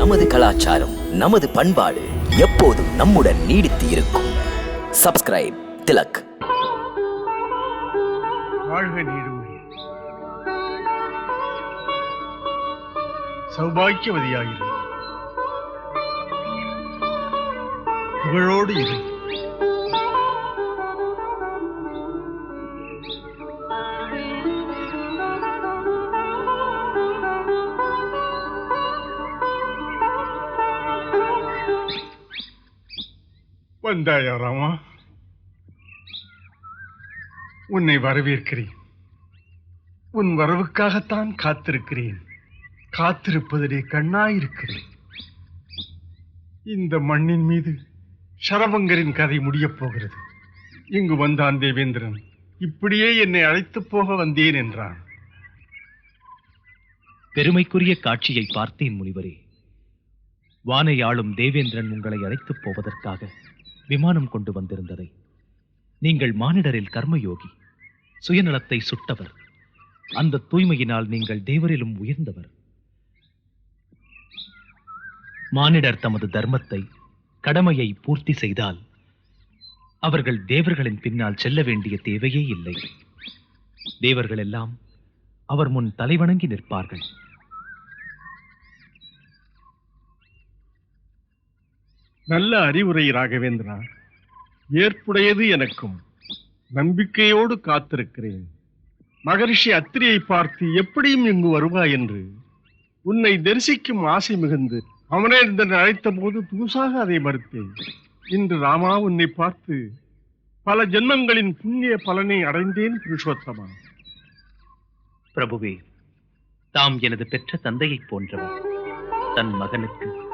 நமது கலாச்சாரம் நமது பண்பாடு எப்போதும் நம்முடன் நீடித்து இருக்கும். சப்ஸ்கிரைப் திலக். வாழ்க நீடூழி சௌபாக்கியவதியாயிரு. புகழோடு இருக்கும் வந்தாயா ராமா? உன்னை வரவேற்கிறேன். உன் வரவுக்காகத்தான் காத்திருக்கிறேன். காத்திருப்பதிலே கண்ணாயிருக்கிறேன். இந்த மண்ணின் மீது சரவங்கரின் கதை முடியப் போகிறது. இங்கு வந்தான் தேவேந்திரன். இப்படியே என்னை அழைத்துப் போக வந்தேன் என்றான். பெருமைக்குரிய காட்சியை பார்த்தேன் முனிவரே. வானை ஆளும் தேவேந்திரன் உங்களை அழைத்துப் போவதற்காக விமானம் கொண்டு வந்திருந்ததை. நீங்கள் மானிடரில் கர்மயோகி சுயநலத்தை சுட்டவர். அந்த தூய்மையினால் நீங்கள் தேவரிலும் உயர்ந்தவர். மானிடர் தமது தர்மத்தை கடமையை பூர்த்தி செய்தால் அவர்கள் தேவர்களின் பின்னால் செல்ல வேண்டிய தேவையே இல்லை. தேவர்கள் எல்லாம் அவர் முன் தலைவணங்கி நிற்பார்கள். நல்ல அறிவுரை ராகவேந்திரா ஏற்புடையது எனக்கும் நம்பிக்கையோடு காத்திருக்கிறேன். மகரிஷி அத்திரியை பார்த்து எப்படியும் இங்கு வருவாய் என்று உன்னை தரிசிக்கும் ஆசை மிகுந்து அமரேந்திரன் அழைத்த போது புதுசாக அதை மறுத்தேன். இன்று ராமா உன்னை பார்த்து பல ஜென்மங்களின் புண்ணிய பலனை அடைந்தேன் புருஷோத்தமா. பிரபுவே தாம் எனது பெற்ற தந்தையைப் போன்றவர். தன் மகனுக்கு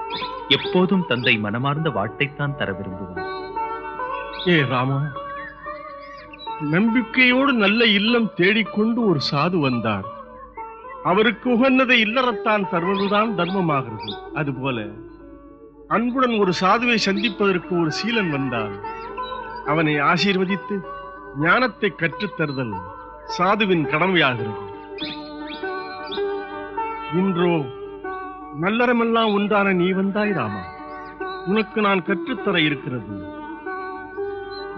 எப்போதும் தந்தை மனமார்ந்த வாழ்த்தைத்தான் தர விரும்புவார். ஏ ராமா நம்பிக்கையோடு நல்ல இல்லம் தேடிக்கொண்டு ஒரு சாது வந்தார். அவருக்கு உகந்ததை இல்லறத்தான் தருவதுதான் தர்மமாகிறது. அதுபோல அன்புடன் ஒரு சாதுவை சந்திப்பதற்கு ஒரு சீலன் வந்தான் அவனை ஆசீர்வதித்து ஞானத்தை கற்றுத் தருதல் சாதுவின் கடமையாகிறது. இன்றோ நல்லறமெல்லாம் உண்டான நீ வந்தாய் ராமா. உனக்கு நான் கற்றுத்தர இருக்கிறது.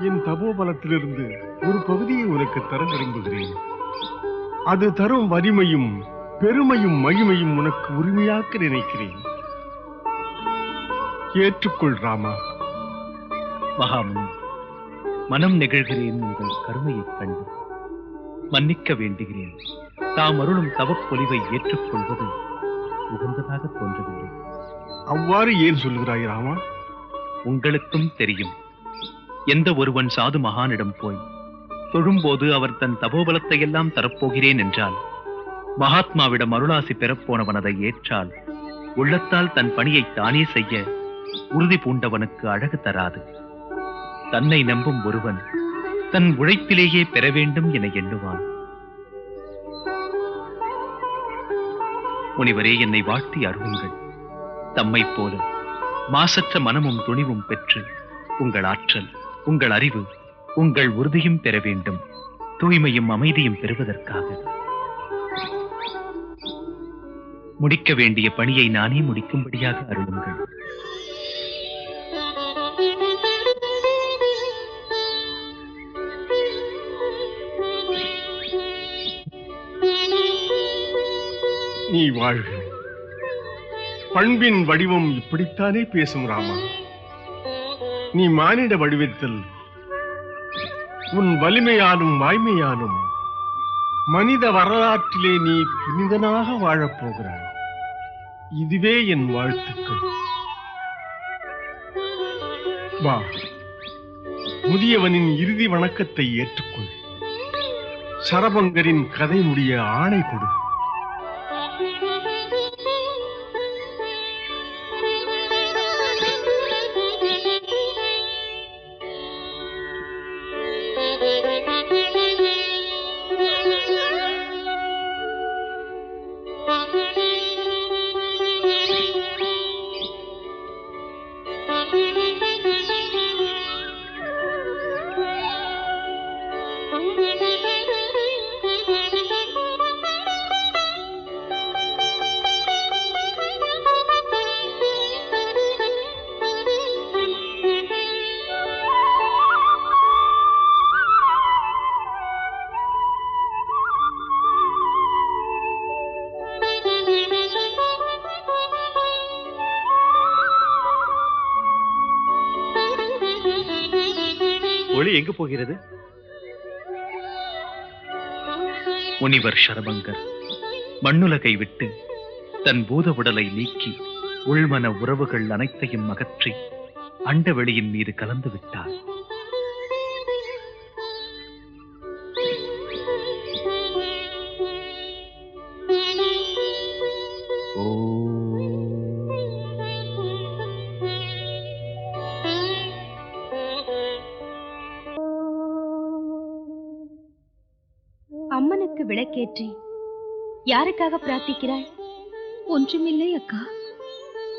என் தபோபலத்திலிருந்து ஒரு பகுதியை உனக்கு தர விரும்புகிறேன். அது தரும் வலிமையும் பெருமையும் மகிமையும் உனக்கு உரிமையாக்க நினைக்கிறேன். ஏற்றுக்கொள் ராமா. மகாமுனி மனம் நிகழ்கிறேன் உங்கள் கருமையைக் கண்டு. மன்னிக்க வேண்டுகிறேன். தாம் அருளும் தவப்பொலிவை ஏற்றுக்கொள்வது உகந்ததாக தோன்றவில்லை. அவ்வாறு ஏன் சொல்கிறாய் ராமா? உங்களுக்கும் தெரியும். எந்த ஒருவன் சாது மகானிடம் போய் தொழும்போது அவர் தன் தபோபலத்தை எல்லாம் தரப்போகிறேன் என்றால் மகாத்மாவிடம் அருளாசி பெறப்போனவன் அதை ஏற்றால் உள்ளத்தால் தன் பணியை தானே செய்ய உறுதி பூண்டவனுக்கு அழகு தராது. தன்னை நம்பும் ஒருவன் தன் உழைப்பிலேயே பெற வேண்டும் என எண்ணுவான். முனிவரே என்னை வாழ்த்தி அருளுங்கள். தம்மை போல மாசற்ற மனமும் துணிவும் பெற்று உங்கள் ஆற்றல் உங்கள் அறிவு உங்கள் உறுதியும் பெற வேண்டும். தூய்மையும் அமைதியும் பெறுவதற்காக. முடிக்க வேண்டிய பணியை நானே முடிக்கும்படியாக அருளுங்கள். நீ வாழ்க. பண்பின் வடிவம் இப்படித்தானே பேசும் ராமா. நீ மானிட வடிவத்தில் உன் வலிமையாலும் வாய்மையாலும் மனித வரலாற்றிலே நீ புனிதனாக வாழப்போகிறாய் இதுவே என் வாழ்த்துக்கள். வா. முதியவனின் இறுதி வணக்கத்தை ஏற்றுக்கொள். சரபங்கரின் கதை முடிய ஆணை கொடு. எங்கு போகிறது? முனிவர் ஷரபங்கர் மண்ணுலகை விட்டு தன் பூத உடலை நீக்கி உள்மன உறவுகள் அனைத்தையும் அகற்றி அண்டவெளியின் மீது கலந்து விட்டார். யாருக்காக பிரார்த்திக்கிறாய்? ஒன்றுமில்லை அக்கா.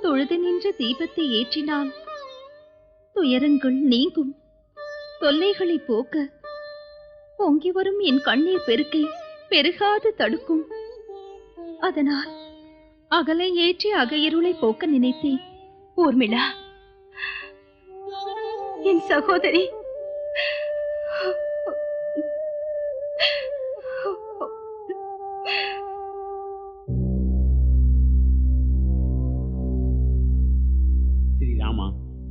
தொழுது நின்ற தீபத்தை ஏற்றினால் துயரங்கள் நீங்கும். தொல்லைகளை போக்க பொங்கி வரும் என் கண்ணீர் பெருக்கை பெருகாது தடுக்கும். அதனால் அகலை ஏற்றி அகையிருளை போக்க நினைத்தேன். ஊர்மிளா என் சகோதரி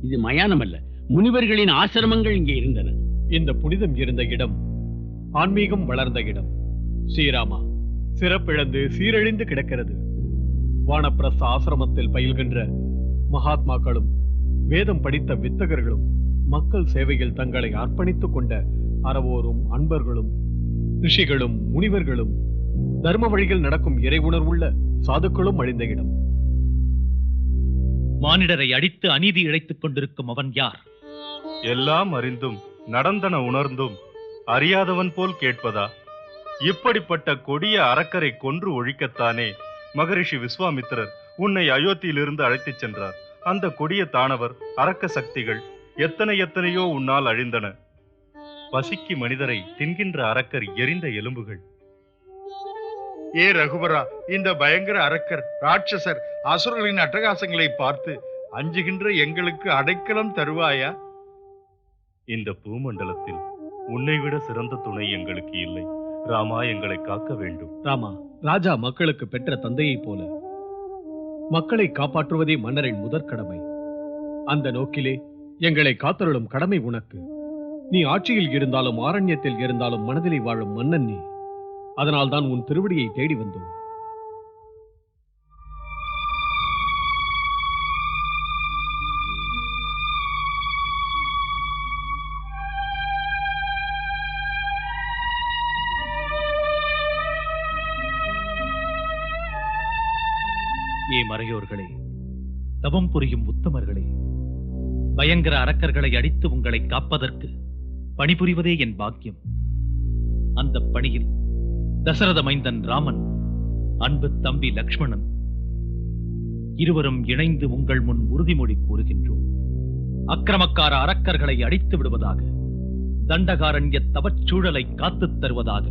இது மயானம் அல்ல முனிவர்களின் ஆசிரமங்கள் இங்கே இருந்தன. இந்த புனிதம் இருந்த இடம் ஆன்மீகம் வளர்ந்த இடம். ஸ்ரீராமா சிறப்பிழந்து சீரழிந்து கிடக்கிறது. வானப்பிரஸ்த ஆசிரமத்தில் பயில்கின்ற மகாத்மாக்களும் வேதம் படித்த வித்தகர்களும் மக்கள் சேவையில் தங்களை அர்ப்பணித்துக் கொண்ட அறவோரும் அன்பர்களும் ரிஷிகளும் முனிவர்களும் தர்ம வழியில் நடக்கும் இறை உணர்வுள்ள சாதுக்களும் அழிந்த இடம். மானிடரை அடித்து அநீதி இழைத்துக் கொண்டிருக்கும் அவன் யார்? எல்லாம் அறிந்தும் நடந்தன உணர்ந்தும் அறியாதவன் போல் கேட்பதா? இப்படிப்பட்ட கொடிய அரக்கரை கொன்று ஒழிக்கத்தானே மகரிஷி விஸ்வாமித்திரர் உன்னை அயோத்தியிலிருந்து அழைத்துச் சென்றார். அந்த கொடிய தானவர் அரக்க சக்திகள் எத்தனை எத்தனையோ உன்னால் அழிந்தன. பசிக்கு மனிதரை தின்கின்ற அரக்கர் எரிந்த எலும்புகள். ஏ ரகுவரா இந்த பயங்கர அரக்கர் ராட்சசர் அசுரர்களின் அட்டகாசங்களை பார்த்து அஞ்சுகின்ற எங்களுக்கு அடைக்கலம் தருவாயா? இந்த பூமண்டலத்தில் உன்னை விட சிறந்த துணை எங்களுக்கு இல்லை. ராமா எங்களை காக்க வேண்டும். ராமா ராஜா மக்களுக்கு பெற்ற தந்தையைப் போல. மக்களை காப்பாற்றுவதே மன்னரின் முதற்கடமை அந்த நோக்கிலே எங்களை காத்தருளும் கடமை உனக்கு. நீ ஆட்சியில் இருந்தாலும் ஆரண்யத்தில் இருந்தாலும் மனதிலே வாழும் மன்னன் நீ. அதனால்தான் உன் திருவடியை தேடி வந்தோம். மறையோர்களே தவம் புரியும் உத்தமர்களே பயங்கர அரக்கர்களை அடித்து உங்களை காப்பதற்கு பணிபுரிவதே என் பாக்கியம். அந்த பணியில் தசரத மைந்தன் ராமன் அன்பு தம்பி லக்ஷ்மணன் இருவரும் இணைந்து உங்கள் முன் உறுதிமொழி கூறுகின்றோம். அக்கிரமக்கார அரக்கர்களை அடித்து விடுவதாக தண்டகாரண்ய தவச்சூழலை காத்துத் தருவதாக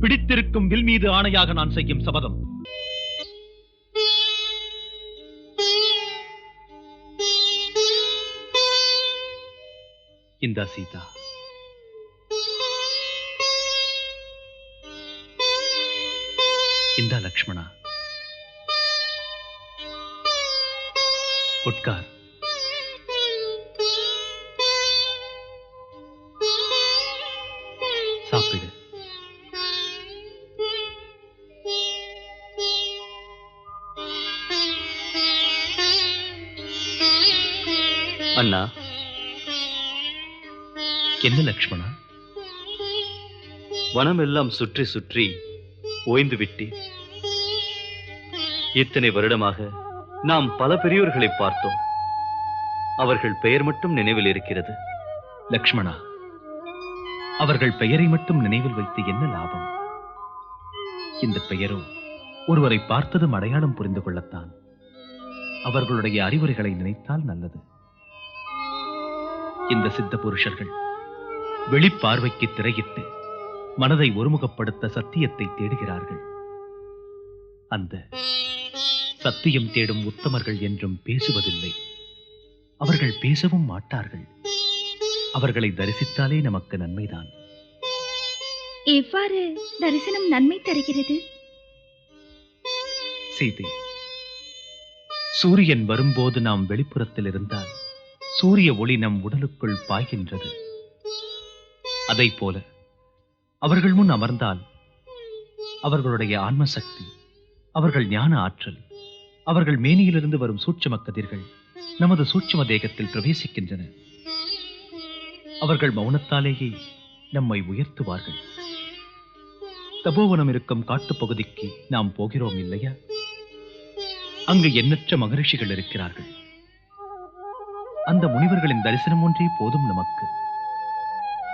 பிடித்திருக்கும் வில் மீது ஆணையாக நான் செய்யும் சபதம். இந்த சீதா. இந்த லக்ஷ்மணா. உட்கார். சாப்பிடு. அண்ணா. என்ன லக்ஷ்மணா? வனமெல்லாம் சுற்றி சுற்றி ஓய்ந்து விட்டேன் இத்தனை வருடமாக நாம் பல பெரியோர்களை பார்த்தோம். அவர்கள் பெயர் மட்டும் நினைவில் இருக்கிறது. லக்ஷ்மணா அவர்கள் பெயரை மட்டும் நினைவில் வைத்து என்ன லாபம்? இந்த பெயரோ ஒருவரை பார்த்ததும் அடையாளம் புரிந்து கொள்ளத்தான். அவர்களுடைய அறிவுரைகளை நினைத்தால் நல்லது. இந்த சித்த புருஷர்கள் வெளிப்பார்வைக்கு திரையிட்டு மனதை ஒருமுகப்படுத்த சத்தியத்தை தேடுகிறார்கள். அந்த சத்தியம் தேடும் உத்தமர்கள் என்றும் பேசுவதில்லை. அவர்கள் பேசவும் மாட்டார்கள். அவர்களை தரிசித்தாலே நமக்கு நன்மைதான். எவ்வாறு தரிசனம் நன்மை தருகிறது? சீதை சூரியன் வரும்போது நாம் வெளிப்புறத்தில் இருந்தால் சூரிய ஒளி நம் உடலுக்குள் பாய்கின்றது. அதை போல அவர்கள் முன் அமர்ந்தால் அவர்களுடைய ஆன்ம சக்தி அவர்கள் ஞான ஆற்றல் அவர்கள் மேனியிலிருந்து வரும் சூட்சம கதிர்கள் நமது சூட்சும தேகத்தில் பிரவேசிக்கின்றன. அவர்கள் மௌனத்தாலேயே நம்மை உயர்த்துவார்கள். தபோவனம் இருக்கும் காட்டுப் பகுதிக்கு நாம் போகிறோம் இல்லையா? அங்கு எண்ணற்ற மகரிஷிகள் இருக்கிறார்கள். அந்த முனிவர்களின் தரிசனம் ஒன்றே போதும் நமக்கு.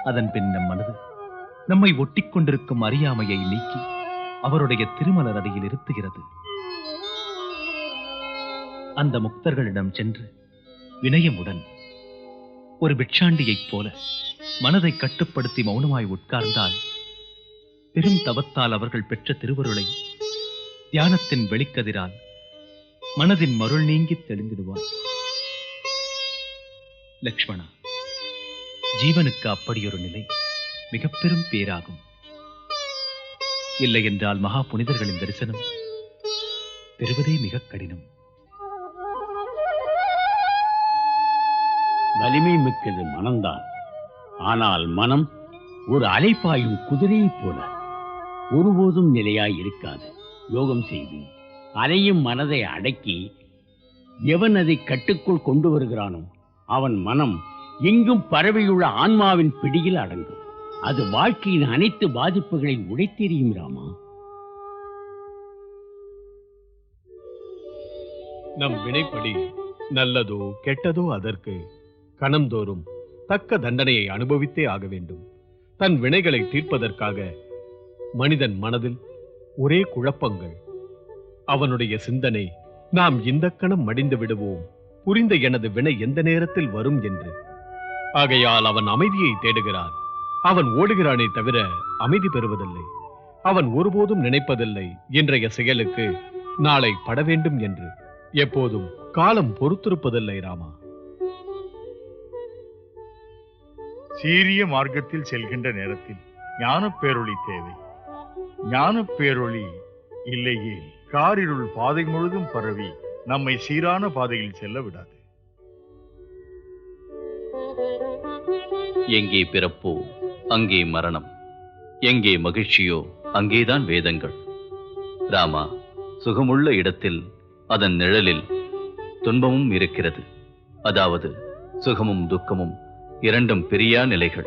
அதன் பின் நம் மனது நம்மை ஒட்டிக் கொண்டிருக்கும் அறியாமையை நீக்கி அவருடைய திருமலர் அடியில் இருத்துகிறது. அந்த முக்தர்களிடம் சென்று வினயமுடன் ஒரு பிட்சாண்டியைப் போல மனதை கட்டுப்படுத்தி மௌனமாய் உட்கார்ந்தால் பெரும் தவத்தால் அவர்கள் பெற்ற திருவருளை தியானத்தின் வெளிக்கதிரால் மனதின் மருள் நீங்கித் தெளிந்திடுவார். லக்ஷ்மணா ஜீவனுக்கு அப்படியொரு நிலை மிக பெரும் பேராகும். இல்லை என்றால் மகா புனிதர்களின் தரிசனம் பெறுவதே மிக கடினம். வலிமை மிக்கது மனம்தான். ஆனால் மனம் ஒரு அலைப்பாயும் குதிரையைப் போல ஒருபோதும் நிலையாய் இருக்காது. யோகம் செய்து அலையும் மனதை அடக்கி எவன் அதை கட்டுக்குள் கொண்டு வருகிறானோ அவன் மனம் எங்கும் பரவியுள்ள ஆன்மாவின் பிடியில் அடங்கும். அது வாழ்க்கையின் அனைத்து பாதிப்புகளை உடைத்தெறியும் ராமா. நம் வினைப்படி நல்லதோ கெட்டதோ அதற்கு கணம்தோறும் தக்க தண்டனையை அனுபவித்தே ஆக வேண்டும். தன் வினைகளை தீர்ப்பதற்காக மனிதன் மனதில் ஒரே குழப்பங்கள். அவனுடைய சிந்தனை நாம் இந்த கணம் மடிந்து விடுவோம். புரிந்த எனது வினை எந்த நேரத்தில் வரும்? என்று ஆகையால் அவன் அமைதியை தேடுகிறான். அவன் ஓடுகிறானே தவிர அமைதி பெறுவதில்லை. அவன் ஒருபோதும் நினைப்பதில்லை. இன்றைய செயலுக்கு நாளை பட வேண்டும் என்று. எப்போதும் காலம் பொறுத்திருப்பதில்லை ராமா. சீரிய மார்க்கத்தில் செல்கின்ற நேரத்தில் ஞான பேரொளி தேவை. ஞான பேரொளி இல்லையே காரிருள் பாதை முழுதும் பரவி நம்மை சீரான பாதையில் செல்ல விடாது. எங்கே பிறப்போ அங்கே மரணம். எங்கே மகிழ்ச்சியோ அங்கேதான் வேதங்கள். ராமா சுகமுள்ள இடத்தில் அதன் நிழலில் துன்பமும் இருக்கிறது. அதாவது சுகமும் துக்கமும் இரண்டும் பிரியா நிலைகள்.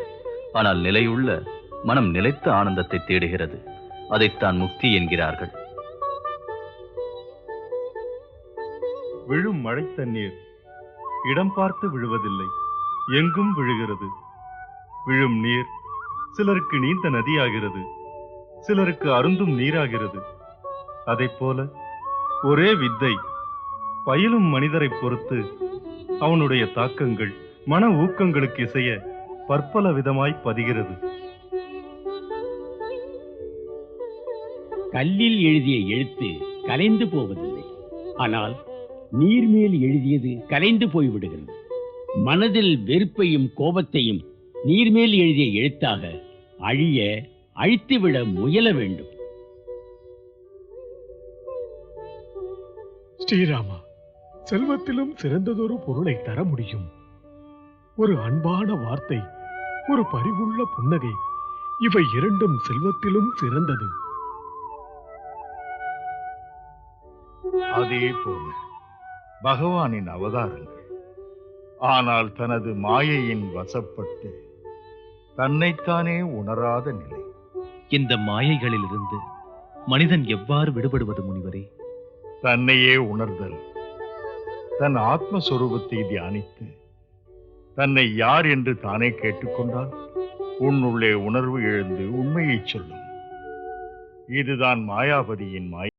ஆனால் நிலையுள்ள மனம் நிலைத்த ஆனந்தத்தை தேடுகிறது. அதைத்தான் முக்தி என்கிறார்கள். விழும் மழை தண்ணீர். இடம் பார்த்து விழுவதில்லை. எங்கும் விழுகிறது. விழும் நீர் சிலருக்கு நீந்த நதியாகிறது சிலருக்கு அருந்தும் நீராகிறது. அதை போல ஒரே வித்தை பயிலும் மனிதரை பொறுத்து அவனுடைய தாக்கங்கள் மன ஊக்கங்களுக்கு இசைய பற்பல விதமாய் பதிகிறது. கல்லில் எழுதிய எழுத்து கலைந்து போவதில்லை. ஆனால் நீர்மேல் எழுதியது கலைந்து போய்விடுகிறது. மனதில் வெறுப்பையும் கோபத்தையும் நீர்மேல் எழுதிய எழுத்தாக அழிய அழித்துவிட முயல வேண்டும். ஸ்ரீராமா செல்வத்திலும் சிறந்ததொரு பொருளை தர முடியும். ஒரு அன்பான வார்த்தை ஒரு பரிவுள்ள புன்னகை இவை இரண்டும் செல்வத்திலும் சிறந்தது. அதே போல பகவானின் அவதாரங்கள். ஆனால் தனது மாயையின் வசப்பட்டு தன்னைத்தானே உணராத நிலை. இந்த மாயைகளிலிருந்து மனிதன் எவ்வாறு விடுபடுவது முனிவரே? தன்னையே உணர்தல். தன் ஆத்மஸ்வரூபத்தை தியானித்து தன்னை யார் என்று தானே கேட்டுக்கொண்டால் உன்னுள்ளே உணர்வு எழுந்து உண்மையைச் சொல்லும். இதுதான் மாயாபதியின் மாய.